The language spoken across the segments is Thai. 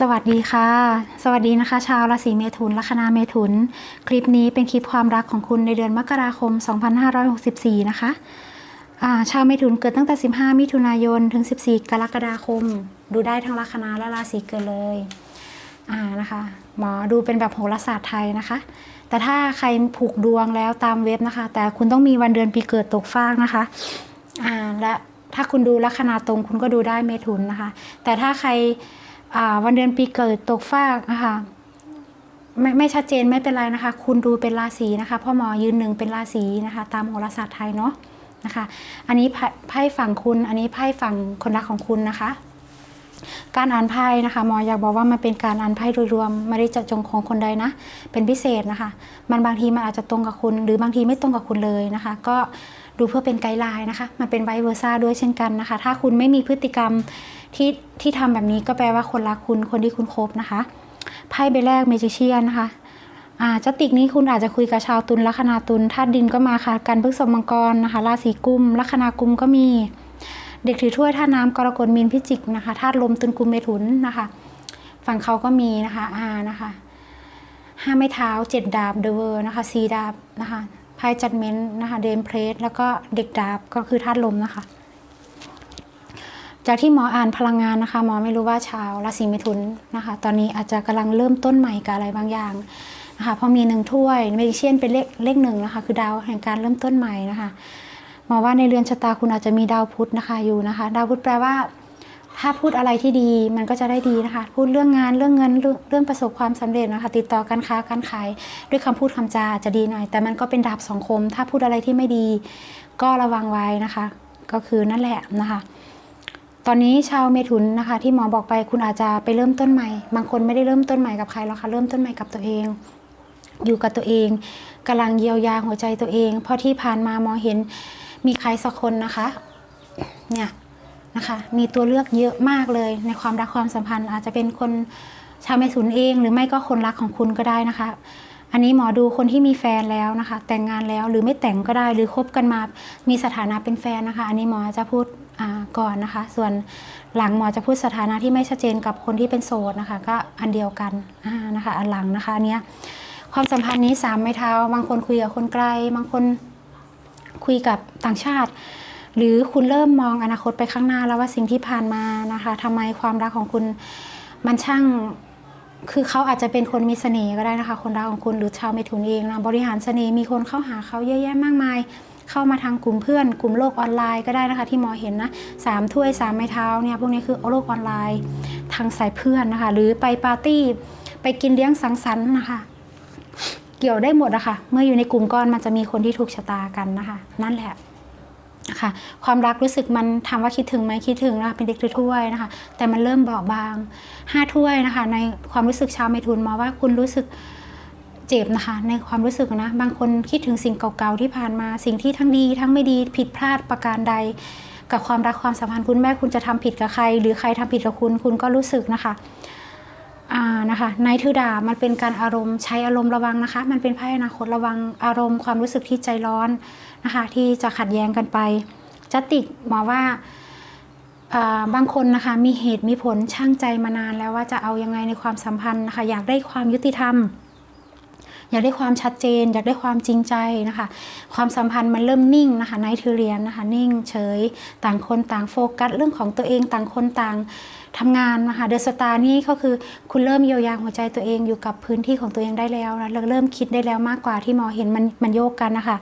สวัสดีค่ะ สวัสดีนะคะ ชาวราศีเมถุนลัคนาเมถุน คลิปนี้เป็นคลิปความรักของคุณในเดือนมกราคม 2564 นะคะอ่าชาวเมถุนเกิดตั้งแต่ 15 มิถุนายนถึง 14 กรกฎาคม ดูได้ทั้งลัคนาและราศีเกิดเลยอ่านะคะหมอดูเป็นแบบโหราศาสตร์ไทยนะคะ แต่ถ้าใครผูกดวงแล้วตามเว็บนะคะ แต่คุณต้องมีวันเดือนปีเกิดตกฟากนะคะอ่าและถ้าคุณดูลัคนาตรงคุณก็ดูได้เมถุนนะคะ แต่ถ้าใคร วันเดือนปีเกิดตกฟากนะคะไม่ไม่ชัดเจนไม่เป็นไรนะคะ คุณดูเป็นราศีนะคะพ่อหมอยืนหนึ่งเป็นราศีนะคะ ตามโหราศาสตร์ไทยเนาะนะคะ อันนี้ไพ่ไพ่ฝั่งคุณอันนี้ไพ่ฝั่งคนรักของคุณนะคะ การอ่านไพ่นะคะหมออยากบอกว่ามันเป็นการอ่านไพ่โดยรวมไม่ได้เจาะจงของคนใดนะเป็นพิเศษนะคะ มันบางทีมันอาจจะตรงกับคุณ หรือบางทีไม่ตรงกับคุณเลยนะคะ ก็ ดูเพื่อเป็นไกด์ไลน์นะคะ มันเป็นไวเวอร์ซ่าด้วยเช่นกันนะคะ ถ้าคุณไม่มีพฤติกรรมที่ที่ทำแบบนี้ก็แปลว่าคนรักคุณคนที่คุณคบนะคะไพ่ใบแรกเมจิเชียนนะคะอ่าจติกนี้คุณอาจจะคุยกับชาวตุลลัคนาตุลธาตุดินก็มาค่ะกันพฤกษมังกรนะคะราศีกุมลัคนากุมก็มี เด็กถือถ้วยธาตุน้ำกรกฎมีนพิจิกนะคะธาตุลมตุลกุมเมถุนนะคะ ฝั่งเขาก็มีนะคะอ่านะคะห้าไม้เท้าเจ็ดดาบเดอะเวอร์นะคะสีดาบนะคะ ไพ่จัดเมนต์นะคะเดมเพลสแล้วก็เด็กดาบก็คือธาตุลมนะคะ จากที่หมออ่านพลังงานนะคะ หมอไม่รู้ว่าชาวราศีเมถุนนะคะ ตอนนี้อาจจะกำลังเริ่มต้นใหม่กับอะไรบางอย่างนะคะพอมีหนึ่งถ้วยเมจิเชียนเป็นเลขเลขหนึ่งนะคะ คือดาวแห่งการเริ่มต้นใหม่นะคะหมอว่าในเรือนชะตาคุณอาจจะมีดาวพุธนะคะอยู่นะคะ ดาวพุธแปลว่า ถ้าพูดอะไรที่ดีมันก็จะได้ดีนะคะ พูดเรื่องงานเรื่องเงินเรื่องประสบความสำเร็จนะคะ ติดต่อการค้าการขายด้วยคำพูดคำจาจะดีหน่อย แต่มันก็เป็นดาบสองคม ถ้าพูดอะไรที่ไม่ดี ก็ระวังไว้นะคะ ก็คือนั่นแหละนะคะ ตอนนี้ชาวเมถุนนะคะ ที่หมอบอกไปคุณอาจจะไปเริ่มต้นใหม่ บางคนไม่ได้เริ่มต้นใหม่กับใครหรอกค่ะเริ่มต้นใหม่กับตัวเอง อยู่กับตัวเองกำลังเยียวยาหัวใจตัวเอง เพราะที่ผ่านมาหมอเห็นมีใครสักคนนะคะ เนี่ย นะคะ มีตัวเลือกเยอะมากเลย ในความรักความสัมพันธ์ อาจจะเป็นคนชาวเมถุนเอง หรือไม่ก็คนรักของคุณก็ได้นะคะ อันนี้หมอดูคนที่มีแฟนแล้วนะคะ แต่งงานแล้วหรือไม่แต่งก็ได้หรือคบกันมามีสถานะเป็นแฟนนะคะ อันนี้หมอจะพูดก่อนนะคะ ส่วนหลังหมอจะพูดสถานะที่ไม่ชัดเจนกับคนที่เป็นโสดนะคะ ก็อันเดียวกันนะคะ อันหลังนะคะอันเนี้ยความสัมพันธ์นี้สามไม้เท้า บางคนคุยกับคนไกล บางคนคุยกับต่างชาติ หรือคุณเริ่มมองอนาคตไปข้างหน้าแล้วว่าสิ่งที่ผ่านมานะคะทำไมความรักของคุณมันช่างคือเขาอาจจะเป็นคนมีเสน่ห์ก็ได้นะคะ คนรักของคุณหรือชาวเมถุนเองนะบริหารเสน่ห์มีคนเข้าหาเขาเยอะแยะมากมาย เข้ามาทางกลุ่มเพื่อน กลุ่มโลกออนไลน์ก็ได้นะคะที่หมอเห็นนะสามถ้วยสามไม้เท้าเนี่ยพวกนี้คือโลกออนไลน์ ทางสายเพื่อนนะคะ หรือไปปาร์ตี้ไปกินเลี้ยงสังสรรค์นะคะเกี่ยวได้หมดอะคะ่ะ เมื่ออยู่ในกลุ่มก้อนมันจะมีคนที่ถูกชะตากันนะคะ นั่นแหละ ค่ะความรักรู้สึกมันถามว่าคิดถึงไหมคิดถึงนะคะเป็นเด็กถ้วยนะคะ แต่มันเริ่มเบาบางห้าถ้วยนะคะ ในความรู้สึกชาวเมถุนมาว่าคุณรู้สึกเจ็บนะคะ ในความรู้สึกนะบางคนคิดถึงสิ่งเก่าๆที่ผ่านมาสิ่งที่ทั้งดี ทั้งไม่ดีผิดพลาดประการใด กับความรักความสัมพันธ์คุณแม่คุณจะทำผิดกับใคร หรือใครทำผิดกับคุณคุณก็รู้สึกนะคะ นะคะในทือดาบมันเป็นการอารมณ์ใช้อารมณ์ระวังนะคะ มันเป็นไพ่อนาคตระวังอารมณ์ความรู้สึกที่ใจร้อนนะคะ ที่จะขัดแย้งกันไปจัติกหมอว่าอ่าบางคนนะคะมีเหตุมีผลช่างใจมานานแล้วว่าจะเอายังไงในความสัมพันธ์นะคะ อยากได้ความยุติธรรม อยากได้ความชัดเจน อยากได้ความจริงใจนะคะ ความสัมพันธ์มันเริ่มนิ่งนะคะในทือเรียนนะคะ นิ่งเฉย ต่างคนต่างโฟกัสเรื่องของตัวเองต่างคนต่างทำงานนะคะเดอะสตาร์นี่ก็คือคุณเริ่มเยียวยาหัวใจตัวเองอยู่กับพื้นที่ของตัวเองได้แล้วนะเริ่มคิดได้แล้วมากกว่าที่หมอเห็นมันมันโยกกันนะคะ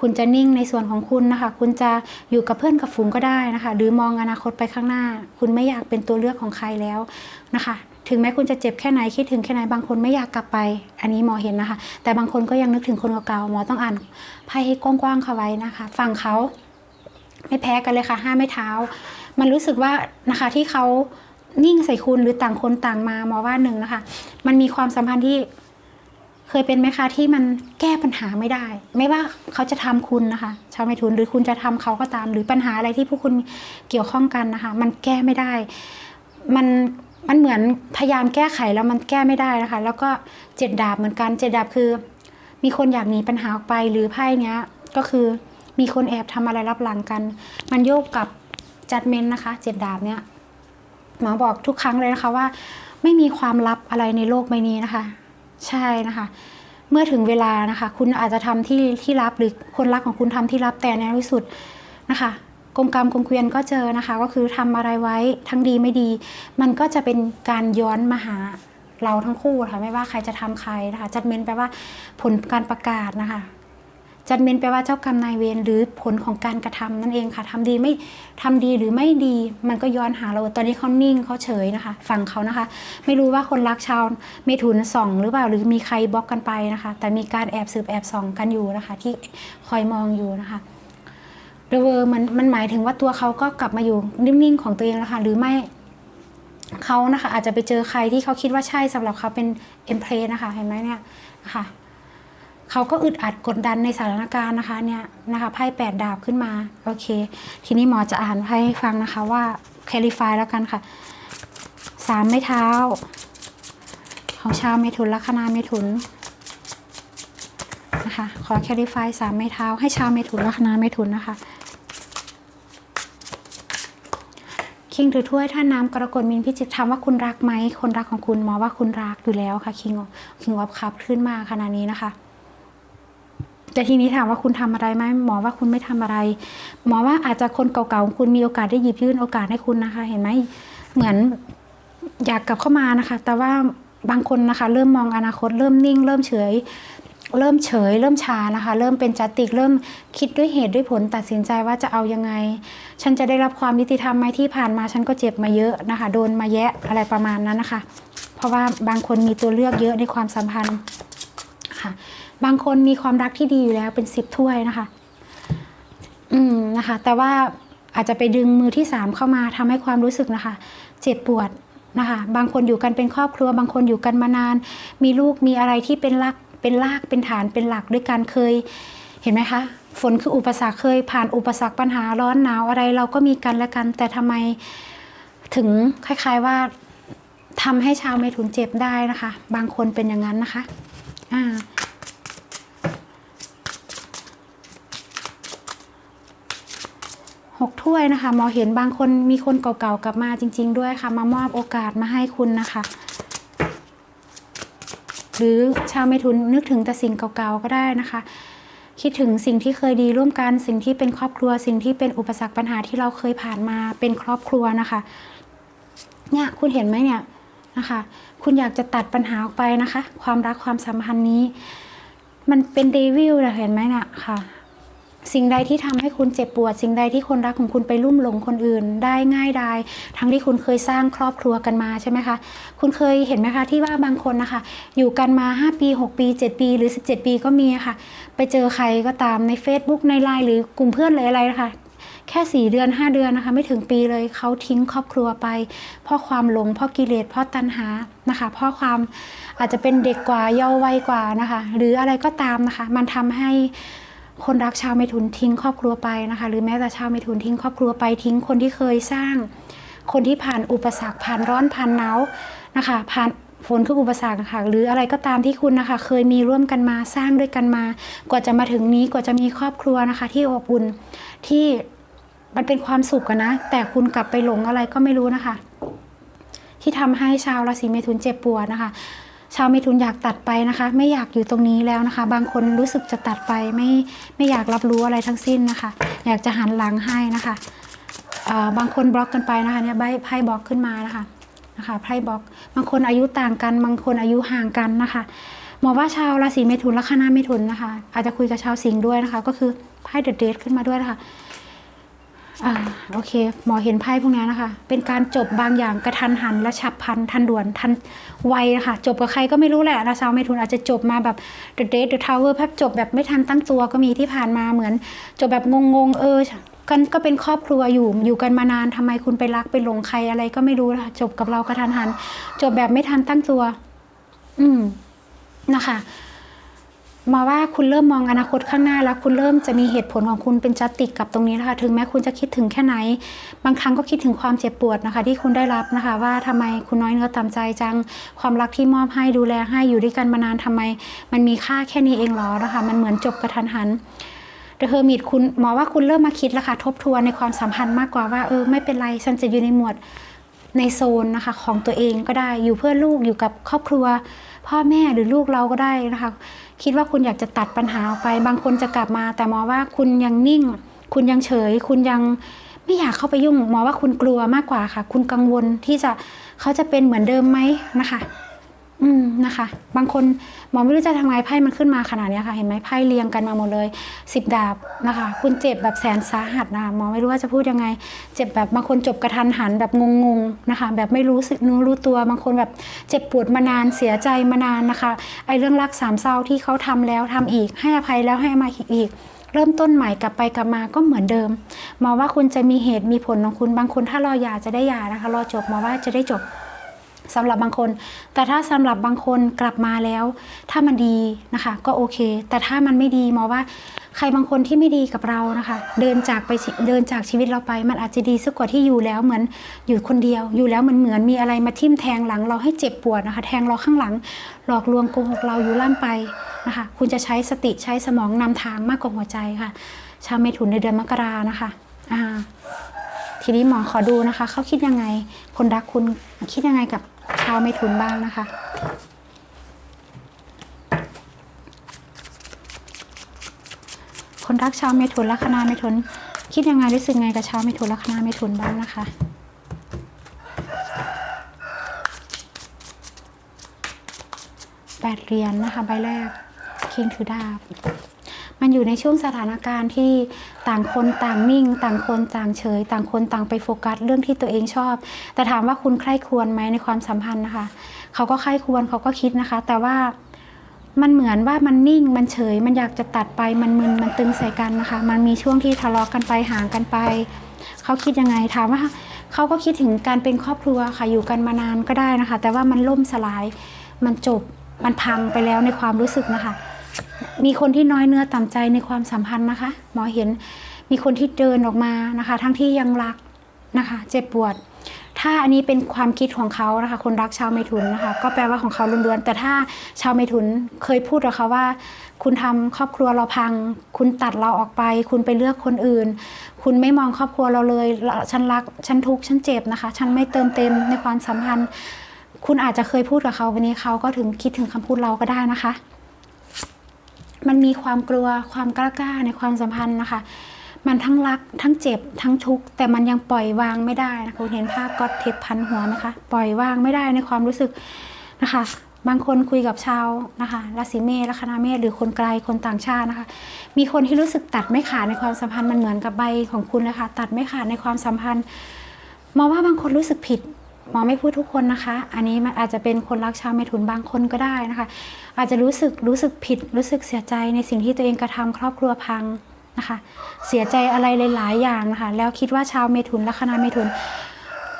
คุณจะนิ่งในส่วนของคุณนะคะ คุณจะอยู่กับเพื่อนกับฝูงก็ได้นะคะ หรือมองอนาคตไปข้างหน้า คุณไม่อยากเป็นตัวเลือกของใครแล้วนะคะ ถึงแม้คุณจะเจ็บแค่ไหนคิดถึงแค่ไหนบางคนไม่อยากกลับไป อันนี้หมอเห็นนะคะ แต่บางคนก็ยังนึกถึงคนเก่าๆหมอต้องอ่านไพ่ให้กว้างๆเข้าไว้นะคะฟังเขาไม่แพ้กันเลยค่ะห้าไม่เท้า มันรู้สึกว่านะคะที่เขานิ่งใส่คุณหรือต่างคนต่างมาหมอว่าหนึ่งนะคะ มันมีความสัมพันธ์ที่เคยเป็นไหมคะที่มันแก้ปัญหาไม่ได้ ไม่ว่าเขาจะทำคุณนะคะ ชาวเมถุนหรือคุณจะทำเขาก็ตาม หรือปัญหาอะไรที่พวกคุณเกี่ยวข้องกันนะคะ มันแก้ไม่ได้ มัน มันเหมือนพยายามแก้ไขแล้วมันแก้ไม่ได้นะคะ แล้วก็เจ็ดดาบเหมือนกันเจ็ดดาบคือ มีคนอยากหนีปัญหาออกไปหรือไพ่เนี้ยก็คือมีคนแอบทำอะไรรับหลังกัน มันโยกกับจัดเมนนะคะเจ็ดดาบเนี้ยหมอบอกทุกครั้งเลยนะคะว่า ไม่มีความลับอะไรในโลกใบนี้นะคะ ใช่นะคะ เมื่อถึงเวลานะคะ คุณอาจจะทำที่ที่ลับหรือคนรักของคุณทำที่ลับแต่ในที่สุดนะคะ กรมกรรมกรมเกวียนก็เจอนะคะ ก็คือทำอะไรไว้ทั้งดีไม่ดี มันก็จะเป็นการย้อนมาหาเราทั้งคู่ค่ะไม่ว่าใครจะทำใครนะคะจัดเมนแปลว่าผลการประกาศนะคะจัดเมนแปลว่าเจ้ากรรมนายเวรหรือผลของการกระทำนั่นเองค่ะทำดีไม่ทำดีหรือไม่ดี มันก็ย้อนหาเราตอนนี้เขานิ่งเขาเฉยนะคะ ฝั่งเขานะคะ ไม่รู้ว่าคนรักชาวเมถุนส่อง หรือเปล่าหรือมีใครบล็อกกันไปนะคะ แต่มีการแอบสืบแอบส่องกันอยู่นะคะ ที่คอยมองอยู่นะคะ เดเวอร์มันมันหมายถึงว่าตัวเขาก็กลับมาอยู่นิ่งๆของตัวเองแล้วค่ะหรือไม่เขานะคะอาจจะไปเจอใครที่เขาคิดว่าใช่สำหรับเขาเป็นเอ็มเพลนะคะเห็นไหมเนี่ยนะคะเขาก็อึดอัดกดดันในสถานการณ์นะคะเนี่ยนะคะไพ่แปดดาบขึ้นมาโอเค ทีนี้หมอจะอ่านไพ่ให้ฟังนะคะว่าแคลิฟายแล้วกันค่ะสามไม้เท้า ของชาวเมถุนลัคนาเมถุนนะคะขอแคลิฟายสามไม้เท้า ให้ชาวเมถุนลัคนาเมถุนนะคะ คิงถือถ้วยท่าน้ำกรกฎมินพิจิตรถามว่าคุณรักไหมคนรักของคุณหมอว่าคุณรักอยู่แล้วค่ะคิงคิงวับคับขึ้นมาขนาดนี้นะคะแต่ทีนี้ถามว่าคุณทำอะไรไหมหมอว่าคุณไม่ทำอะไร หมอว่าอาจจะคนเก่าๆของคุณมีโอกาสได้หยิบยื่นโอกาสให้คุณนะคะ เห็นไหมเหมือนอยากกลับเข้ามานะคะ แต่ว่าบางคนนะคะ เริ่มมองอนาคตเริ่มนิ่ง เริ่มเฉย เริ่มเฉย เริ่มชานะคะ เริ่มเป็นจัตติกเริ่มคิดด้วยเหตุด้วยผลตัดสินใจว่าจะเอายังไง ฉันจะได้รับความยุติธรรมไหมที่ผ่านมาฉันก็เจ็บมาเยอะนะคะ โดนมาแยะอะไรประมาณนั้นนะคะ เพราะว่าบางคนมีตัวเลือกเยอะในความสัมพันธ์ค่ะ บางคนมีความรักที่ดีอยู่แล้วเป็นสิบถ้วยนะคะ อืมนะคะ แต่ว่าอาจจะไปดึงมือที่สามเข้ามาทำให้ความรู้สึกนะคะ เจ็บปวดนะคะ บางคนอยู่กันเป็นครอบครัว บางคนอยู่กันมานาน มีลูกมีอะไรที่เป็นรัก เป็นรากเป็นฐานเป็นหลักด้วยกันเคยเห็นไหมคะฝนคืออุปสรรคเคยผ่านอุปสรรคปัญหาร้อนหนาวอะไรเราก็มีกันและกัน แต่ทำไมถึงคล้าย ๆว่าทำให้ชาวเมถุนเจ็บได้นะคะ บางคนเป็นอย่างนั้นนะคะอ่าหกถ้วยนะคะหมอเห็นบางคนมีคนเก่าๆกลับมาจริง ๆ ด้วยค่ะ มามอบโอกาสมาให้คุณนะคะ หรือชาวเมถุนนึกถึงแต่สิ่งเก่าๆก็ได้นะคะ คิดถึงสิ่งที่เคยดีร่วมกัน สิ่งที่เป็นครอบครัว สิ่งที่เป็นอุปสรรคปัญหาที่เราเคยผ่านมาเป็นครอบครัวนะคะเนี่ยคุณเห็นไหมเนี่ยนะคะ คุณอยากจะตัดปัญหาออกไปนะคะ ความรักความสัมพันธ์นี้ มันเป็นเดวิลนะเห็นไหมเนี่ยค่ะ สิ่งใดที่ทำให้คุณเจ็บปวด สิ่งใดที่คนรักของคุณไปลุ่มหลงคนอื่น ได้ง่ายดายทั้งที่คุณเคยสร้างครอบครัวกันมาใช่ไหมคะคุณเคยเห็นไหมคะที่ว่าบางคนนะคะ อยู่กันมา 5 ปี 6 ปี 7 ปีหรือ 17 ปีก็มีะค่ะ ไปเจอใครก็ตามใน Facebook ในไลน์หรือกลุ่มเพื่อนเลยอะไรนะคะแค่ 4 เดือน 5 เดือนนะคะ ไม่ถึงปีเลยเขาทิ้งครอบครัวไป เพราะความหลงเพราะกิเลสเพราะตัณหานะคะ เพราะความอาจจะเป็นเด็กกว่าเยาว์วัยกว่านะคะ หรืออะไรก็ตามนะคะ มันทำให้ คนรักชาวเมถุนทิ้งครอบครัวไปนะคะ หรือแม้แต่ชาวเมถุนทิ้งครอบครัวไปทิ้งคนที่เคยสร้าง คนที่ผ่านอุปสรรคผ่านร้อนผ่านหนาวนะคะผ่านฝนคืออุปสรรคค่ะหรืออะไรก็ตามที่คุณนะคะ เคยมีร่วมกันมาสร้างด้วยกันมา กว่าจะมาถึงนี้กว่าจะมีครอบครัวนะคะ ที่อบอุ่นที่มันเป็นความสุขกันนะ แต่คุณกลับไปหลงอะไรก็ไม่รู้นะคะ ที่ทำให้ชาวราศีเมถุนเจ็บปวดนะคะ ชาวเมถุนอยากตัดไปนะคะ ไม่อยากอยู่ตรงนี้แล้วนะคะ บางคนรู้สึกจะตัดไปไม่ไม่อยากรับรู้อะไรทั้งสิ้นนะคะ อยากจะหันหลังให้นะคะบางคนบล็อกกันไปนะคะเนี่ยใบไพ่บล็อกขึ้นมานะคะนะคะไพ่บล็อก บางคนอายุต่างกัน บางคนอายุห่างกันนะคะหมอว่าชาวราศีเมถุนลัคนาเมถุนนะคะ อาจจะคุยกับชาวสิงห์ด้วยนะคะ ก็คือไพ่เดอะเดทขึ้นมาด้วยนะคะ อ่าโอเค หมอเห็นไพ่พวกนี้นะคะ เป็นการจบบางอย่างกระทันหันและฉับพลันทันด่วนทันไวนะคะจบกับใครก็ไม่รู้แหละนะชาวเมถุนอาจจะจบมาแบบ The Date The Tower แป๊บจบแบบไม่ทันตั้งตัวก็มีที่ผ่านมาเหมือน จบแบบงงๆเออกันก็เป็นครอบครัวอยู่อยู่กันมานานทำไมคุณไปรักไปหลงใครอะไรก็ไม่รู้นะคะจบกับเรากระทันหัน จบแบบไม่ทันตั้งตัว อืมนะคะ มาว่าคุณเริ่มมองอนาคตข้างหน้าแล้วคุณเริ่มจะมีเหตุผลของคุณเป็นจัตติกกับตรงนี้นะคะถึงแม้คุณจะคิดถึงแค่ไหน บางครั้งก็คิดถึงความเจ็บปวดนะคะ ที่คุณได้รับนะคะ ว่าทำไมคุณน้อยเนื้อต่ำใจจังความรักที่มอบให้ดูแลให้อยู่ด้วยกันมานานทำไม มันมีค่าแค่นี้เองหรอนะคะ มันเหมือนจบกระทันหันเดอะเฮอร์มิตคุณหมอว่าคุณเริ่มมาคิดแล้วค่ะทบทวนในความสัมพันธ์มากกว่าว่าเออไม่เป็นไรฉันจะอยู่ในหมวดในโซนนะคะของตัวเองก็ได้อยู่เพื่อลูกอยู่กับครอบครัว พ่อแม่หรือลูกเราก็ได้นะคะ คิดว่าคุณอยากจะตัดปัญหาออกไป บางคนจะกลับมา แต่หมอว่าคุณยังนิ่ง คุณยังเฉย คุณยังไม่อยากเข้าไปยุ่งหมอว่าคุณกลัวมากกว่าค่ะ คุณกังวลที่จะเขาจะเป็นเหมือนเดิมไหมนะคะ อืมนะคะ บางคนหมอไม่รู้จะทำไงไพ่มันขึ้นมาขนาดนี้ค่ะ เห็นไหมไพ่เรียงกันมาหมดเลยสิบดาบนะคะ คุณเจ็บแบบแสนสาหัสนะคะหมอไม่รู้ว่าจะพูดยังไง เจ็บแบบบางคนจบกระทันหันแบบงงๆนะคะ แบบไม่รู้สึกรู้รู้ตัวบางคนแบบเจ็บปวดมานานเสียใจมานานนะคะไอ้เรื่องรักสามเศร้าที่เขาทำแล้วทำอีก ให้อภัยแล้วให้มาอีกเริ่มต้นใหม่กลับไปกลับมาก็เหมือนเดิมหมอว่าคุณจะมีเหตุมีผลของคุณบางคนถ้ารอยาจะได้ยานะคะ รอจบหมอว่าจะได้จบ สำหรับบางคน แต่ถ้าสำหรับบางคนกลับมาแล้ว ถ้ามันดีนะคะ ก็โอเค แต่ถ้ามันไม่ดีหมอว่าใครบางคนที่ไม่ดีกับเรานะคะ เดินจากไปเดินจากชีวิตเราไป มันอาจจะดีสักกว่าที่อยู่แล้วเหมือนอยู่คนเดียว อยู่แล้วมันเหมือนมีอะไรมาทิ่มแทงหลังเราให้เจ็บปวดนะคะ แทงเราข้างหลัง หลอกลวงโกหกเราอยู่ล่ำไปนะคะ คุณจะใช้สติใช้สมองนำทางมากกว่าหัวใจค่ะ ชาวเมถุนในเดือนมกรานะคะอ่าทีนี้หมอขอดูนะคะเขาคิดยังไง คนรักคุณคิดยังไงกับ ชาวเมถุนบ้างนะคะ คนรักชาวเมถุนลัคนาเมถุนคิดยังไงรู้สึกไงกับชาวเมถุนลัคนาเมถุนบ้างนะคะแปดเหรียญนะคะ ใบแรกคิงถือดาบ มันอยู่ในช่วงสถานการณ์ที่ต่างคนต่างนิ่ง ต่างคนต่างเฉย ต่างคนต่างไปโฟกัสเรื่องที่ตัวเองชอบ แต่ถามว่าคุณใคร่ควรไหมในความสัมพันธ์นะคะ เขาก็ใคร่ควรเขาก็คิดนะคะ แต่ว่ามันเหมือนว่ามันนิ่งมันเฉย มันอยากจะตัดไปมันมึนมันตึงใส่กันนะคะ มันมีช่วงที่ทะเลาะกันไปห่างกันไป เขาคิดยังไงถามว่าเขาก็คิดถึงการเป็นครอบครัวค่ะอยู่กันมานานก็ได้นะคะ แต่ว่ามันล่มสลายมันจบมันพังไปแล้วในความรู้สึกนะคะ มีคนที่น้อยเนื้อต่ำใจในความสัมพันธ์นะคะ หมอเห็นมีคนที่เดินออกมานะคะ ทั้งที่ยังรักนะคะ เจ็บปวด ถ้าอันนี้เป็นความคิดของเขานะคะ คนรักชาวเมถุนนะคะ ก็แปลว่าของเขาล้วนๆแต่ถ้าชาวเมถุนเคยพูดกับเขาว่า คุณทำครอบครัวเราพัง คุณตัดเราออกไป คุณไปเลือกคนอื่น คุณไม่มองครอบครัวเราเลยฉันรักฉันทุกข์ฉันเจ็บนะคะ ฉันไม่เติมเต็มในความสัมพันธ์ คุณอาจจะเคยพูดกับเขาวันนี้เขาก็ถึงคิดถึงคำพูดเราก็ได้นะคะ มันมีความกลัวความกล้าๆในความสัมพันธ์นะคะ มันทั้งรักทั้งเจ็บทั้งทุกข์แต่มันยังปล่อยวางไม่ได้นะคะคุณเห็นภาพก็อตเทปพันหัวไหมคะปล่อยวางไม่ได้ในความรู้สึกนะคะ บางคนคุยกับชาวนะคะราศีเมษลัคนาเมษหรือคนไกลคนต่างชาตินะคะ มีคนที่รู้สึกตัดไม่ขาดในความสัมพันธ์มันเหมือนกับใบของคุณเลยค่ะตัดไม่ขาดในความสัมพันธ์มองว่าบางคนรู้สึกผิด หมอไม่พูดทุกคนนะคะ อันนี้มันอาจจะเป็นคนรักชาวเมถุนบางคนก็ได้นะคะ อาจจะรู้สึกรู้สึกผิดรู้สึกเสียใจในสิ่งที่ตัวเองกระทำครอบครัวพังนะคะ เสียใจอะไรหลาย ๆ อย่างนะคะ แล้วคิดว่าชาวเมถุนลัคนาเมถุน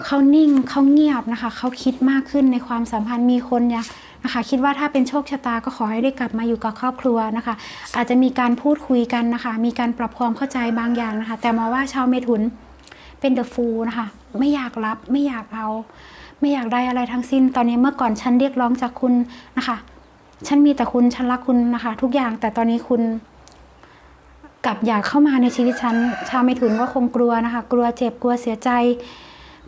เขานิ่งเขาเงียบนะคะเขาคิดมากขึ้นในความสัมพันธ์มีคนเนี่ยนะคะคิดว่าถ้าเป็นโชคชะตาก็ขอให้ได้กลับมาอยู่กับครอบครัวนะคะ อาจจะมีการพูดคุยกันนะคะ มีการปรับความเข้าใจบางอย่างนะคะ แต่มอว่าชาวเมถุน เป็นเดอะฟูลนะคะ ไม่อยากรับไม่อยากเอา ไม่อยากได้อะไรทั้งสิ้น ตอนนี้เมื่อก่อนฉันเรียกร้องจากคุณนะคะ ฉันมีแต่คุณฉันรักคุณนะคะ ทุกอย่างแต่ตอนนี้คุณกลับอยากเข้ามาในชีวิตฉัน ชาวไม่ถุนก็คงกลัวนะคะ กลัวเจ็บกลัวเสียใจ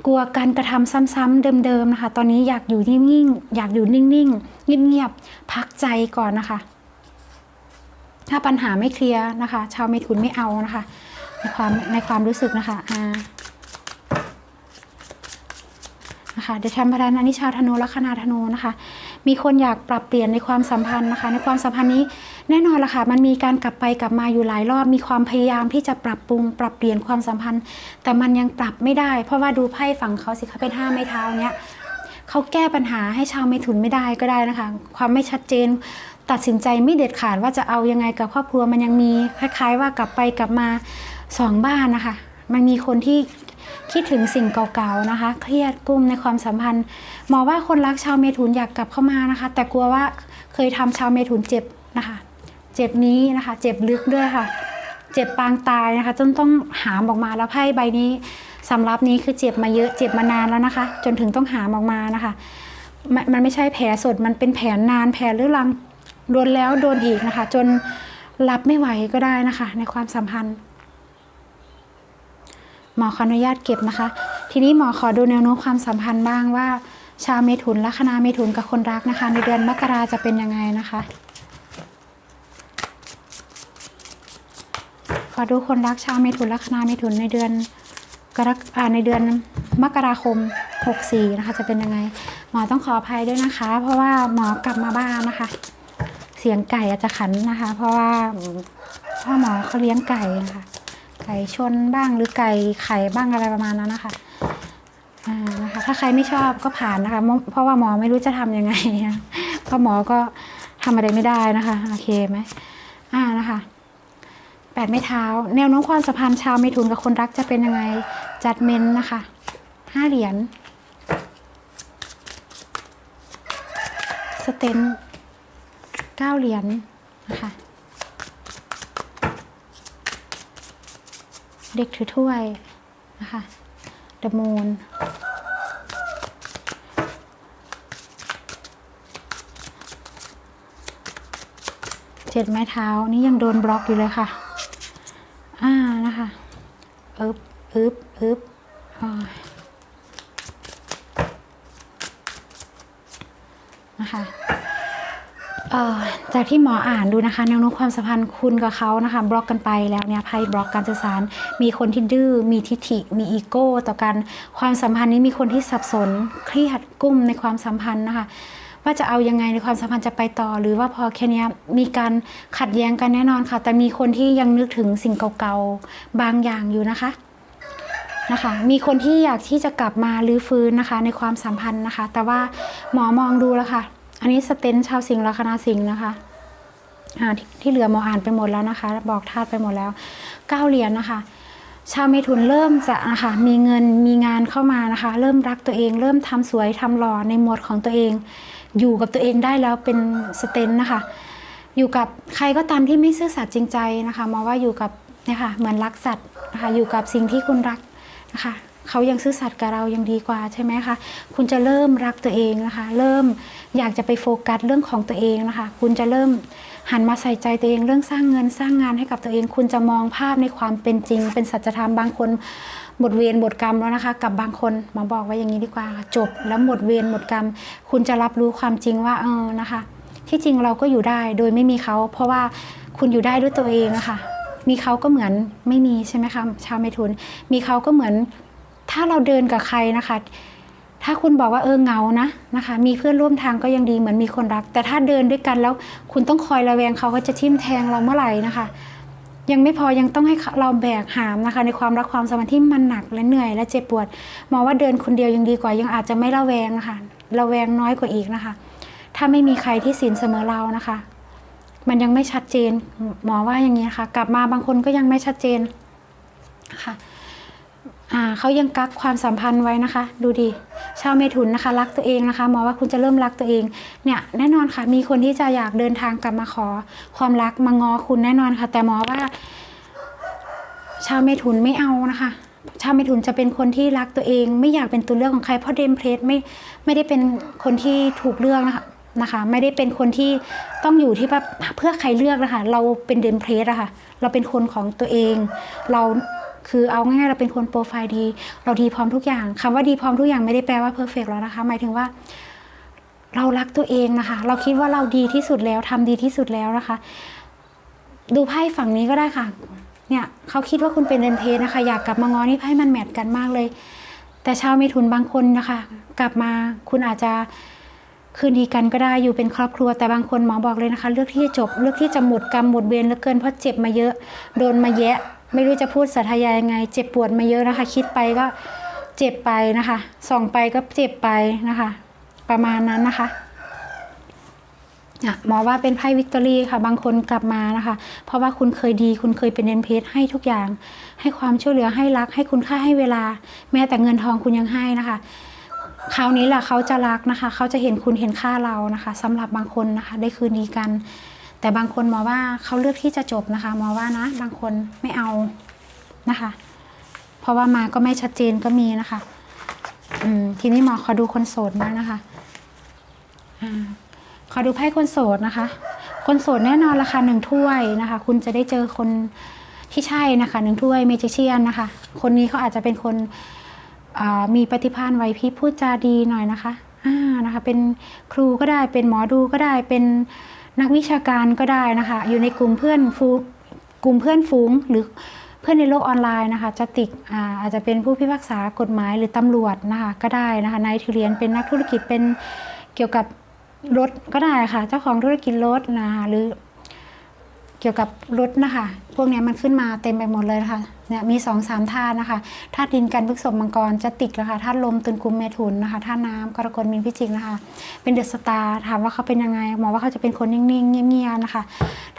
กลัวการกระทำซ้ำๆเดิมๆนะคะ ตอนนี้อยากอยู่นิ่งๆอยากอยู่นิ่งๆเงียบๆพักใจก่อนนะคะ ถ้าปัญหาไม่เคลียร์นะคะ ชาวเมถุนไม่เอานะคะ ในความในความรู้สึกนะคะอ่า นะคะเดชัมพัฒนานิชาวธนูลัคนาธนูนะคะ มีคนอยากปรับเปลี่ยนในความสัมพันธ์นะคะ ในความสัมพันธ์นี้แน่นอนละค่ะมันมีการกลับไปกลับมาอยู่หลายรอบ มีความพยายามที่จะปรับปรุง ปรับเปลี่ยนความสัมพันธ์ แต่มันยังปรับไม่ได้ เพราะว่าดูไพ่ฝั่งเขาสิเขาเป็นห้าไม้เท้าเนี้ยเขาแก้ปัญหาให้ชาวเมถุนไม่ได้ก็ได้นะคะ ความไม่ชัดเจนตัดสินใจไม่เด็ดขาดว่าจะเอายังไงกับครอบครัวมันยังมีคล้าย ๆ ว่ากลับไปกลับมาสองบ้านนะคะ มันมีคนที่ คิดถึงสิ่งเก่าๆนะคะ เครียดกุ้มในความสัมพันธ์หมอว่าคนรักชาวเมถุนอยากกลับเข้ามานะคะ แต่กลัวว่าเคยทำชาวเมถุนเจ็บนะคะ เจ็บนี้นะคะ เจ็บลึกด้วยค่ะ เจ็บปางตายนะคะจนต้องหามออกมาแล้วไพ่ใบนี้สำรับนี้คือเจ็บมาเยอะเจ็บมานานแล้วนะคะ จนถึงต้องหามออกมานะคะมันมันไม่ใช่แผลสดมันเป็นแผลนานแผลเรื้อรังโดนแล้วโดนอีกนะคะ จนรับไม่ไหวก็ได้นะคะ ในความสัมพันธ์ หมอขออนุญาตเก็บนะคะ ทีนี้หมอขอดูแนวโน้มความสัมพันธ์บ้างว่า ชาวเมถุนลัคนาเมถุนกับคนรักนะคะ ในเดือนมกราจะเป็นยังไงนะคะ ขอดูคนรักชาวเมถุนลัคนาเมถุนในเดือนกรกอ่าในเดือนมกราคม 64 นะคะ จะเป็นยังไง หมอต้องขออภัยด้วยนะคะ เพราะว่าหมอกลับมาบ้านนะคะ เสียงไก่อาจจะขันนะคะ เพราะว่าพ่อหมอเขาเลี้ยงไก่นะคะ ไก่ชนบ้างหรือไก่ไข่บ้างอะไรประมาณนั้นนะคะอ่านะคะถ้าใครไม่ชอบก็ผ่านนะคะ เพราะว่าหมอไม่รู้จะทำยังไงนะเพราะหมอก็ทำอะไรไม่ได้นะคะโอเคไหมอ่านะคะแปดไม้เท้า แนวโน้มความสัมพันธ์ชาวเมถุนกับคนรักจะเป็นยังไงจัดเมนนะคะห้าเหรียญสเตนเก้าเหรียญนะคะ เด็กถือถ้วยนะคะดมูลเจ็ดไม้เท้านี่ยังโดนบล็อกอยู่เลยค่ะ อ่านะคะอึบอึบอึบอ่านะคะเอ่อจาก ที่หมออ่านดูนะคะแนวโน้มความสัมพันธ์คุณกับเขานะคะ บล็อกกันไปแล้วเนี่ยไพ่บล็อกการสื่อสาร มีคนที่ดื้อมีทิฐิ มีอีโก้ต่อกันความสัมพันธ์นี้มีคนที่สับสนเครียดกุ้มในความสัมพันธ์นะคะว่าจะเอายังไงในความสัมพันธ์จะไปต่อ หรือว่าพอแค่เนี้ยมีการขัดแย้งกันแน่นอนค่ะ แต่มีคนที่ยังนึกถึงสิ่งเก่าๆบางอย่างอยู่นะคะนะคะมีคนที่อยากที่จะกลับมารื้อฟื้นนะคะ ในความสัมพันธ์นะคะ แต่ว่าหมอมองดูแล้วค่ะ อันนี้สเตนชาวสิงห์ลัคนาสิงห์นะคะ ที่ที่เหลือหมออ่านไปหมดแล้วนะคะ บอกธาตุไปหมดแล้วเก้าเหรียญนะคะ ชาวเมถุนเริ่มจะนะคะมีเงินมีงานเข้ามานะคะ เริ่มรักตัวเอง เริ่มทำสวยทำหล่อในหมดของตัวเอง อยู่กับตัวเองได้แล้วเป็นสเตนนะคะ อยู่กับใครก็ตามที่ไม่ซื่อสัตย์จริงใจนะคะมองว่าอยู่กับเนี่ยค่ะเหมือนรักสัตว์นะคะอยู่กับสิ่งที่คุณรักนะคะเขายังซื่อสัตย์กับเรายังดีกว่าใช่ไหมคะ คุณจะเริ่มรักตัวเองนะคะ เริ่มอยากจะไปโฟกัสเรื่องของตัวเองนะคะ คุณจะเริ่ม หันมาใส่ใจตัวเองเรื่องสร้างเงินสร้างงานให้กับตัวเอง คุณจะมองภาพในความเป็นจริง เป็นสัจธรรมบางคนหมดเวรหมดกรรมแล้วนะคะ กับบางคนมาบอกไว้อย่างนี้ดีกว่า จบแล้วหมดเวรหมดกรรม คุณจะรับรู้ความจริงว่าเออนะคะ ที่จริงเราก็อยู่ได้โดยไม่มีเขา เพราะว่าคุณอยู่ได้ด้วยตัวเองอะค่ะ มีเขาก็เหมือนไม่มีใช่ไหมคะชาวเมถุน มีเขาก็เหมือนถ้าเราเดินกับใครนะคะ ถ้าคุณบอกว่าเออเงานะนะคะ มีเพื่อนร่วมทางก็ยังดีเหมือนมีคนรัก แต่ถ้าเดินด้วยกันแล้วคุณต้องคอยระแวงเขาเขาจะทิ่มแทงเราเมื่อไหร่นะคะ ยังไม่พอยังต้องให้เราแบกหามนะคะ ในความรักความสัมพันธ์ที่มันหนักและเหนื่อยและเจ็บปวดมองว่าเดินคนเดียวยังดีกว่า ยังอาจจะไม่ระแวงนะคะระแวงน้อยกว่าอีกนะคะ ถ้าไม่มีใครที่ศีลเสมอเรานะคะ มันยังไม่ชัดเจนหมอว่าอย่างนี้ค่ะกลับมาบางคนก็ยังไม่ชัดเจนค่ะ อ่าเขายังกักความสัมพันธ์ไว้นะคะ ดูดิชาวเมถุนนะคะ รักตัวเองนะคะหมอว่าคุณจะเริ่มรักตัวเอง เนี่ยแน่นอนค่ะ มีคนที่จะอยากเดินทางกลับมาขอ ความรักมางอคุณแน่นอนค่ะ แต่หมอว่า ชาวเมถุนไม่เอานะคะ ชาวเมถุนจะเป็นคนที่รักตัวเอง ไม่อยากเป็นตัวเลือกของใครเพราะเดมเพลสไม่ไม่ได้เป็นคนที่ถูกเลือกนะคะนะคะ ไม่ได้เป็นคนที่ต้องอยู่ที่แบบเพื่อใครเลือกนะคะ เราเป็นเดมเพลสอะค่ะเราเป็นคนของตัวเอง เรา คือเอาง่ายๆเราเป็นคนโปรไฟล์ดี เราดีพร้อมทุกอย่างคำว่าดีพร้อมทุกอย่างไม่ได้แปลว่าเพอร์เฟกแล้วนะคะ หมายถึงว่า เรารักตัวเองนะคะ เราคิดว่าเราดีที่สุดแล้วทำดีที่สุดแล้วนะคะ ดูไพ่ฝั่งนี้ก็ได้ค่ะ เนี่ยเขาคิดว่าคุณเป็นเดนเพสนะคะ อยากกลับมางอนี่ไพ่มันแมทกันมากเลย แต่ชาวเมถุนบางคนนะคะ กลับมาคุณอาจจะคืนดีกันก็ได้อยู่เป็นครอบครัวแต่บางคนหมอบอกเลยนะคะ เลือกที่จะจบ เลือกที่จะหมดกรรมหมดเวรเหลือเกินเพราะเจ็บมาเยอะ โดนมาแยะ ไม่รู้จะพูดสาธยายยังไง เจ็บปวดมาเยอะนะคะ คิดไปก็เจ็บไปนะคะ ส่องไปก็เจ็บไปนะคะ ประมาณนั้นนะคะหมอว่าเป็นไพ่วิกตอรี่ค่ะ บางคนกลับมานะคะ เพราะว่าคุณเคยดี คุณเคยเป็นเอ็นเพสให้ทุกอย่าง ให้ความช่วยเหลือให้รัก ให้คุณค่าให้เวลา แม้แต่เงินทองคุณยังให้นะคะ คราวนี้แหละเขาจะรักนะคะ เขาจะเห็นคุณเห็นค่าเรานะคะสำหรับบางคนนะคะ ได้คืนดีกัน แต่บางคนหมอว่าเขาเลือกที่จะจบนะคะหมอว่านะ บางคนไม่เอานะคะ เพราะว่ามาก็ไม่ชัดเจนก็มีนะคะ อืมทีนี้หมอขอดูคนโสดบ้างนะคะอ่าขอดูไพ่คนโสดนะคะ คนโสดแน่นอนราคาหนึ่งถ้วยนะคะ คุณจะได้เจอคนที่ใช่นะคะหนึ่งถ้วยเมจิเชียนนะคะ คนนี้เขาอาจจะเป็นคนมีปฏิภาณไหวพริบพูดจาดีหน่อยนะคะอ่านะคะ เป็นครูก็ได้เป็นหมอดูก็ได้เป็น นักวิชาการก็ได้นะคะ อยู่ในกลุ่มเพื่อนฟูกลุ่มเพื่อนฝูงหรือเพื่อนในโลกออนไลน์นะคะจะติกอ่าอาจจะเป็นผู้พิพากษากฎหมายหรือตำรวจนะคะก็ได้นะคะนายทุเรียนเป็นนักธุรกิจเป็นเกี่ยวกับรถก็ได้ค่ะ เจ้าของธุรกิจรถนะคะหรือ กี่ยวกับรถนะคะ พวกนี้มันขึ้นมาเต็มไปหมดเลยนะคะเนี่ยมีสองสามธาตุนะคะธาตุดินกันพฤกษบมังกรจะติกนะคะธาตุลมตุลกุมเมถุนนะคะธาตุน้ำกรกฎมินพิจิกนะคะ เป็นเดอะสตาร์ถามว่าเขาเป็นยังไงหมอว่าเขาจะเป็นคนนิ่งๆ เงียบๆนะคะ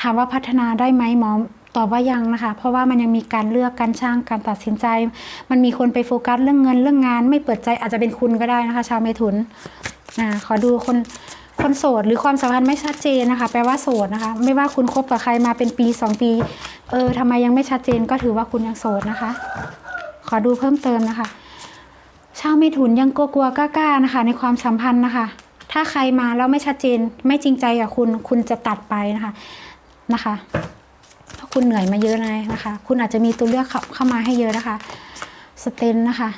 ถามว่าพัฒนาได้ไหมหมอตอบว่ายังนะคะ เพราะว่ามันยังมีการเลือกการช่างการตัดสินใจ มันมีคนไปโฟกัสเรื่องเงินเรื่องงาน ไม่เปิดใจอาจจะเป็นคุณก็ได้นะคะ ชาวเมถุนอ่าขอดูคน คนโสดหรือความสัมพันธ์ไม่ชัดเจนนะคะ แปลว่าโสดนะคะ ไม่ว่าคุณคบกับใครมาเป็นปีสองปี เออทำไมยังไม่ชัดเจนก็ถือว่าคุณยังโสดนะคะ ขอดูเพิ่มเติมนะคะ ชาวเมถุนยังกลัวๆกล้าๆนะคะ ในความสัมพันธ์นะคะ ถ้าใครมาแล้วไม่ชัดเจน ไม่จริงใจกับคุณ คุณจะตัดไปนะคะนะคะเพราะคุณเหนื่อยมาเยอะเลยนะคะ คุณอาจจะมีตัวเลือกเข้าเข้ามาให้เยอะนะคะ สเตนนะคะ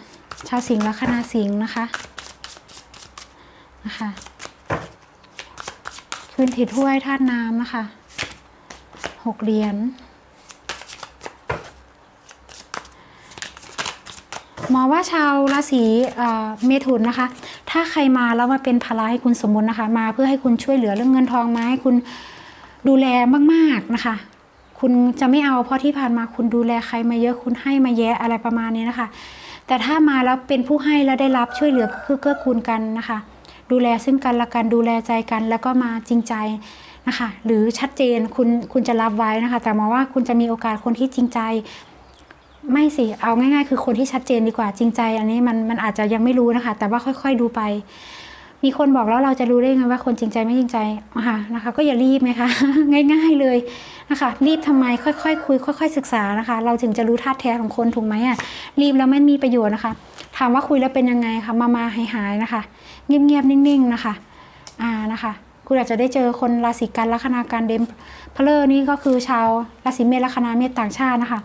ชาวสิงห์ลัคนาสิงห์นะคะนะคะ คืนถิถ้วยธาตุน้ำนะคะหกเหรียญหมอว่าชาวราศีเมถุนนะคะ ถ้าใครมาแล้วมาเป็นภาระให้คุณสมมุตินะคะ มาเพื่อให้คุณช่วยเหลือเรื่องเงินทองมาให้คุณดูแลมากๆนะคะ คุณจะไม่เอาเพราะที่ผ่านมาคุณดูแลใครมาเยอะคุณให้มาแยะอะไรประมาณนี้นะคะ แต่ถ้ามาแล้วเป็นผู้ให้แล้วได้รับช่วยเหลือคือเกื้อกูลกันนะคะ ดูแลซึ่งกันและกันดูแลใจกันแล้วก็มาจริงใจนะคะ หรือชัดเจนคุณคุณจะรับไว้นะคะ แต่หมาว่าคุณจะมีโอกาสคนที่จริงใจ ไม่สิเอาง่าย ๆ คือคนที่ชัดเจนดีกว่าจริงใจ อันนี้มันมันอาจจะยังไม่รู้นะคะ แต่ว่าค่อย ๆ ดูไป มีคนบอกแล้วเราจะรู้ได้ไงว่าคนจริงใจไม่จริงใจอะค่ะนะคะ ก็อย่ารีบไหมคะ ง่าย ๆเลยนะคะ รีบทำไมค่อยๆคุย ค่อย ๆ ศึกษานะคะ เราถึงจะรู้ท่าแท้ของคนถูกไหมอะรีบแล้วไม่มีประโยชน์นะคะ ถามว่าคุยแล้วเป็นยังไงคะมามาหายๆนะคะ เงียบๆนิ่งๆนะคะอ่านะคะคุณอาจจะได้เจอคนราศีกันลัคนาการเดมพลเลอร์นี่ก็คือชาวราศีเมษลัคนาเมษต่างชาตินะคะ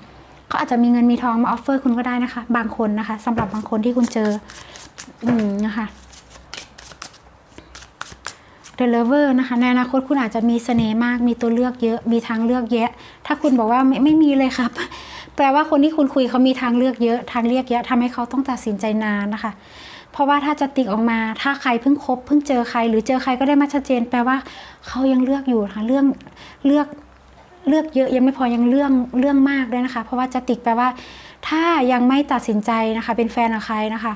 เขาอาจจะมีเงินมีทองมาออฟเฟอร์คุณก็ได้นะคะ บางคนนะคะสำหรับบางคนที่คุณเจออืมนะคะ The Lover นะคะในอนาคตคุณอาจจะมีเสน่ห์มาก มีตัวเลือกเยอะ มีทางเลือกเยอะ ถ้าคุณบอกว่าไม่ไม่มีเลยครับ แปลว่าคนที่คุณคุยเขามีทางเลือกเยอะ ทางเลือกเยอะทำให้เขาต้องตัดสินใจนานนะคะ เพราะว่าถ้าจะติ๊กออกมา ถ้าใครเพิ่งคบเพิ่งเจอใคร หรือเจอใครก็ได้มาชัดเจน แปลว่าเขายังเลือกอยู่ค่ะเรื่องเลือกเลือกเยอะยังไม่พอยังเรื่องเรื่องมากด้วยนะคะ เพราะว่าจะติกแปลว่า ถ้ายังไม่ตัดสินใจนะคะ เป็นแฟนกับใครนะคะ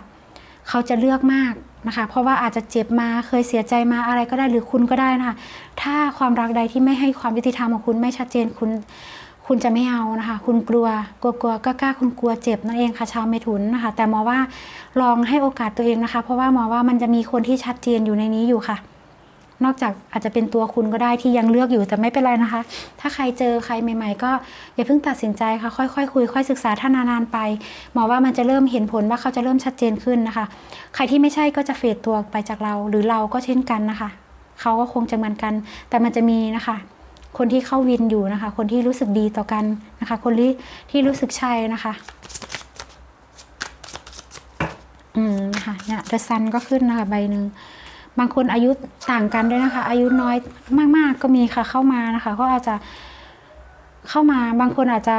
เขาจะเลือกมากนะคะ เพราะว่าอาจจะเจ็บมาเคยเสียใจมาอะไรก็ได้หรือคุณก็ได้นะคะ ถ้าความรักใดที่ไม่ให้ความยุติธรรมของคุณไม่ชัดเจนคุณคุณจะไม่เอานะคะ คุณกลัว กลัวกลัวก็กล้าคุณกลัวเจ็บนั่นเองค่ะชาวเมถุนนะคะ แต่หมอว่าลองให้โอกาสตัวเองนะคะ เพราะว่าหมอว่ามันจะมีคนที่ชัดเจนอยู่ในนี้อยู่ค่ะ นอกจากอาจจะเป็นตัวคุณก็ได้ที่ยังเลือกอยู่แต่ไม่เป็นไรนะคะ ถ้าใครเจอใครใหม่ ๆ ก็อย่าเพิ่งตัดสินใจค่ะค่อยๆคุยค่อยศึกษาถ้านานๆไปหมอว่ามันจะเริ่มเห็นผลว่าเขาจะเริ่มชัดเจนขึ้นนะคะ ใครที่ไม่ใช่ก็จะเฟดตัวไปจากเรา หรือเราก็เช่นกันนะคะเขาก็คงจะเหมือนกัน แต่มันจะมีนะคะ คนที่เข้าวินอยู่นะคะ คนที่รู้สึกดีต่อกันนะคะ คนที่ที่รู้สึกใช่นะคะอืมนะคะเนี่ยเดอะซันก็ขึ้นนะคะใบหนึ่ง บางคนอายุต่างกันด้วยนะคะ อายุน้อยมากๆก็มีค่ะเข้ามานะคะก็อาจจะเข้ามาบางคนอาจจะ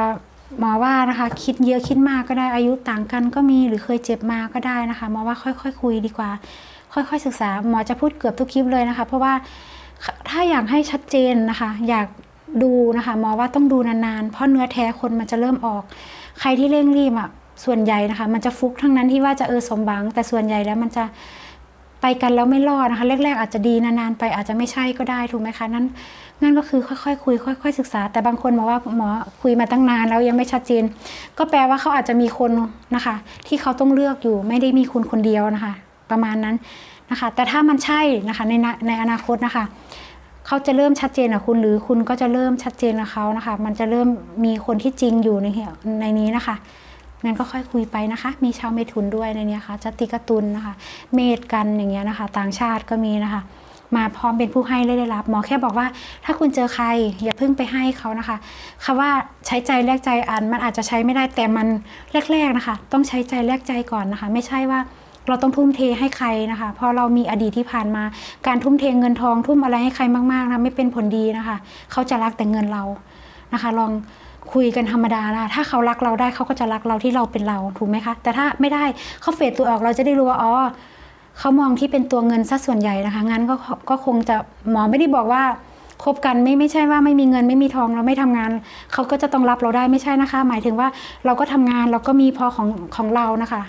หมอว่านะคะ คิดเยอะคิดมากก็ได้อายุต่างกันก็มีหรือเคยเจ็บมาก็ได้นะคะหมอว่าค่อยๆคุยดีกว่า ค่อยๆศึกษาหมอจะพูดเกือบทุกคลิปเลยนะคะ เพราะว่าถ้าอยากให้ชัดเจนนะคะ อยากดูนะคะหมอว่าต้องดูนานๆ เพราะเนื้อแท้คนมันจะเริ่มออก ใครที่เร่งรีบอะส่วนใหญ่นะคะ มันจะฟุกทั้งนั้นที่ว่าจะเออสมหวัง แต่ส่วนใหญ่แล้วมันจะ ไปกันแล้วไม่รอดนะคะ แรก ๆ อาจจะดีนานๆไปอาจจะไม่ใช่ก็ได้ถูกไหมคะนั่นนั่นก็คือค่อยๆคุย ค่อย ๆ ศึกษา แต่บางคนบอกว่าหมอคุยมาตั้งนานแล้วยังไม่ชัดเจน ก็แปลว่าเขาอาจจะมีคนนะคะ ที่เขาต้องเลือกอยู่ไม่ได้มีคุณคนเดียวนะคะ ประมาณนั้นนะคะ แต่ถ้ามันใช่นะคะในในอนาคตนะคะเขาจะเริ่มชัดเจนกับคุณหรือคุณก็จะเริ่มชัดเจนกับเขานะคะ มันจะเริ่มมีคนที่จริงอยู่ในในนี้นะคะ งั้นก็ค่อยคุยไปนะคะ มีชาวเมถุนด้วยในนี้ค่ะจติกาตุลนะคะ เมษกันอย่างเงี้ยนะคะ ต่างชาติก็มีนะคะ มาพร้อมเป็นผู้ให้และได้รับ หมอแค่บอกว่า ถ้าคุณเจอใครอย่าเพิ่งไปให้เขานะคะคำว่าใช้ใจแลกใจอันมันอาจจะใช้ไม่ได้แต่มันแรกๆนะคะ ต้องใช้ใจแลกใจก่อนนะคะ ไม่ใช่ว่าเราต้องทุ่มเทให้ใครนะคะพราะเรามีอดีตที่ผ่านมา การทุ่มเทเงินทองทุ่มอะไรให้ใครมากๆนะไม่เป็นผลดีนะคะ เขาจะรักแต่เงินเรานะคะ ลอง คุยกันธรรมดานะถ้าเขารักเราได้เขาก็จะรักเราที่เราเป็นเราถูกไหมคะ แต่ถ้าไม่ได้เขาเฟดตัวออกเราจะได้รู้ว่าอ๋อเขามองที่เป็นตัวเงินซะส่วนใหญ่นะคะงั้นก็ก็คงจะหมอไม่ได้บอกว่าคบกันไม่ไม่ใช่ว่าไม่มีเงินไม่มีทองเราไม่ทำงานเขาก็จะต้องรับเราได้ไม่ใช่นะคะ หมายถึงว่าเราก็ทำงานเราก็มีพอของของเรานะคะ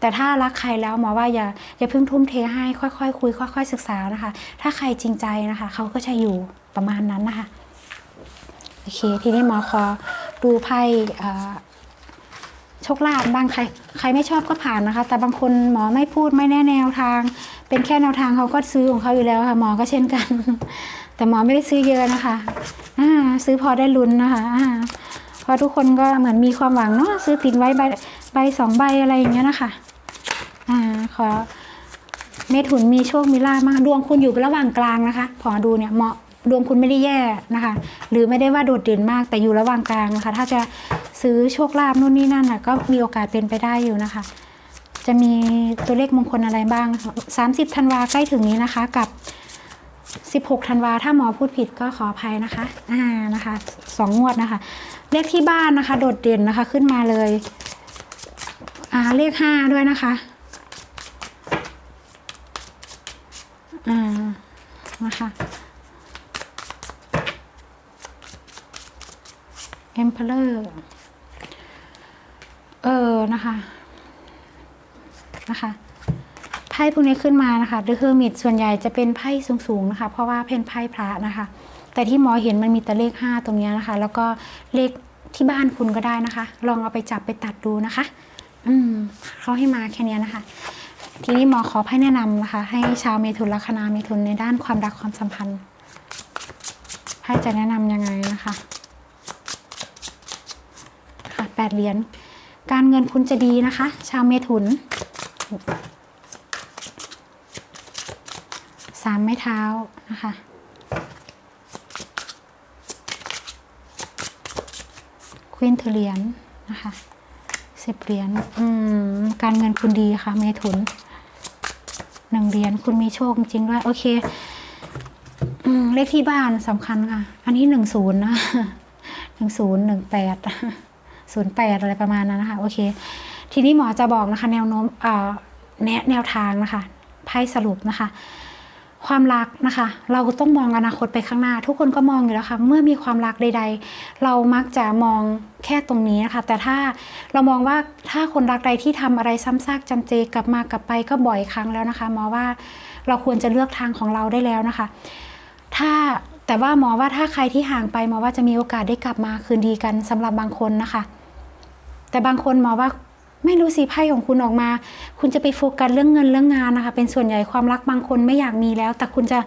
แต่ถ้ารักใครแล้วหมอว่าอย่าอย่าเพิ่งทุ่มเทให้ค่อยๆคุยค่อย ๆ ศึกษานะคะ ถ้าใครจริงใจนะคะเขาก็จะอยู่ประมาณนั้นนะคะ โอเค ทีนี้หมอขอดูไพ่โชคลาภบางใครใครไม่ชอบก็ผ่านนะคะ แต่บางคนหมอไม่พูดไม่แน่แนวทาง เป็นแค่แนวทางเขาก็ซื้อของเขาอยู่แล้วค่ะ หมอก็เช่นกัน แต่หมอไม่ได้ซื้อเยอะนะคะอ่าซื้อพอได้ลุ้นนะคะอ่าเพราะทุกคนก็เหมือนมีความหวังเนาะซื้อติดไว้ใบใบสองใบอะไรอย่างเงี้ยนะคะอ่าขอเมถุนมีโชคมีลาภมากดวงคุณอยู่ระหว่างกลางนะคะพอดูเนี่ยเหมาะ ดวงคุณไม่ได้แย่นะคะ หรือไม่ได้ว่าโดดเด่นมากแต่อยู่ระหว่างกลางนะคะ ถ้าจะซื้อโชคลาภนู่นนี่นั่นนะก็มีโอกาสเป็นไปได้อยู่นะคะ จะมีตัวเลขมงคลอะไรบ้าง 30ธันวาใกล้ถึงนี้นะคะ กับ 16ธันวาถ้าหมอพูดผิดก็ขออภัยนะคะอ่านะคะสองงวดนะคะ เลขที่บ้านนะคะ โดดเด่นนะคะขึ้นมาเลยอ่าเลขห้าด้วยนะคะอ่านะคะ Emperor เออนะคะนะคะไพ่พวกนี้ขึ้นมานะคะ The Hermit ส่วนใหญ่จะเป็นไพ่สูงๆนะคะ เพราะว่าเป็นไพ่พระนะคะ แต่ที่หมอเห็นมันมีแต่เลข 5 ตรงนี้นะคะ แล้วก็เลขที่บ้านคุณก็ได้นะคะ ลองเอาไปจับไปตัดดูนะคะ อืมเขาให้มาแค่นี้นะคะ ทีนี้หมอขอไพ่แนะนำนะคะ ให้ชาวเมถุนลัคนาเมถุนในด้านความรักความสัมพันธ์ไพ่จะแนะนำยังไงนะคะ ค่ะแปดเหรียญ การเงินคุณจะดีนะคะ ชาวเมถุนสามไม้เท้านะคะควีนเทเหรียญนะคะสิบเหรียญการเงินคุณดีค่ะ เมถุนหนึ่งเหรียญคุณมีโชคจริงด้วย โอเคอเลขที่บ้านสำคัญค่ะ อันนี้หนึ่งศูนย์นะหนึ่งศูนย์หนึ่งแปด ศูนย์แปดอะไรประมาณนั้นนะคะ โอเค ทีนี้หมอจะบอกนะคะ แนวโน้มแนะแนวทางนะคะไพ่สรุปนะคะ ความรักนะคะ เราต้องมองอนาคตไปข้างหน้า ทุกคนก็มองอยู่แล้วค่ะ เมื่อมีความรักใด ๆ เรามักจะมองแค่ตรงนี้นะคะ แต่ถ้าเรามองว่าถ้าคนรักใดที่ทำอะไรซ้ำซากจำเจกลับมากลับไปก็บ่อยครั้งแล้วนะคะหมอว่าเราควรจะเลือกทางของเราได้แล้วนะคะ ถ้าแต่ว่าหมอว่าถ้าใครที่ห่างไปหมอว่าจะมีโอกาสได้กลับมาคืนดีกันสำหรับบางคนนะคะ แต่บางคนหมอว่าไม่รู้สิไพ่ของคุณออกมา คุณจะไปโฟกัสเรื่องเงินเรื่องงานนะคะ เป็นส่วนใหญ่ความรักบางคนไม่อยากมีแล้ว แต่คุณจะ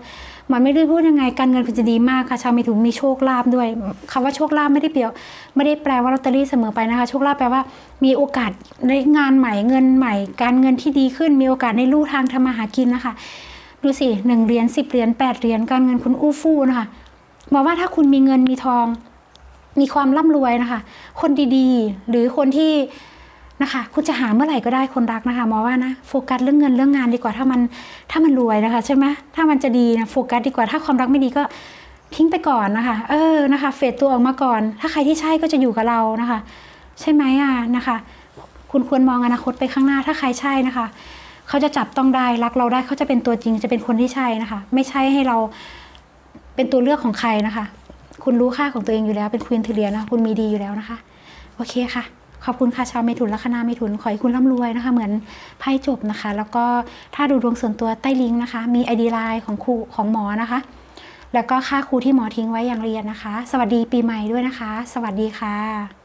หมันไม่ได้พูดยังไงการเงินคุณจะดีมากค่ะ ชาวเมถุนมีโชคลาภด้วยคำว่าโชคลาภไม่ได้เปรียว ไม่ได้แปลว่าลอตเตอรี่เสมอไปนะคะ โชคลาภแปลว่า มีโอกาสในงานใหม่เงินใหม่ การเงินที่ดีขึ้น มีโอกาสในลู่ทางทำมาหากินนะคะ ดูสิหนึ่งเหรียญสิบเหรียญแปดเหรียญการเงินคุณอู้ฟู่นะคะหมอว่าถ้าคุณมีเงินมีทอง มีความร่ำรวยนะคะ คนดีๆ หรือคนที่นะคะ คุณจะหาเมื่อไหร่ก็ได้คนรักนะคะหมอว่านะโฟกัสเรื่องเงินเรื่องงานดีกว่าถ้ามันถ้ามันรวยนะคะใช่ไหมถ้ามันจะดีนะโฟกัสดีกว่าถ้าความรักไม่ดีก็ทิ้งไปก่อนนะคะ เออนะคะ เฟดตัวออกมาก่อน ถ้าใครที่ใช่ก็จะอยู่กับเรานะคะ ใช่ไหมอะนะคะ คุณควรมองอนาคตไปข้างหน้าถ้าใครใช่นะคะเขาจะจับต้องได้รักเราได้เขาจะเป็นตัวจริงจะเป็นคนที่ใช่นะคะ ไม่ใช่ให้เราเป็นตัวเลือกของใครนะคะ คุณรู้ค่าของตัวเองอยู่แล้ว เป็นควีนเทเลียนะคุณมีดีอยู่แล้วนะคะ โอเคค่ะขอบคุณค่ะชาวเมถุนลัคนาเมถุนขอให้คุณร่ำรวยนะคะ เหมือนไพ่จบนะคะ แล้วก็ถ้าดูดวงส่วนตัวใต้ลิงก์นะคะ มีไอดีไลน์ของครูของหมอนะคะ แล้วก็ค่าครูที่หมอทิ้งไว้อย่างละเอียดนะคะ สวัสดีปีใหม่ด้วยนะคะ สวัสดีค่ะ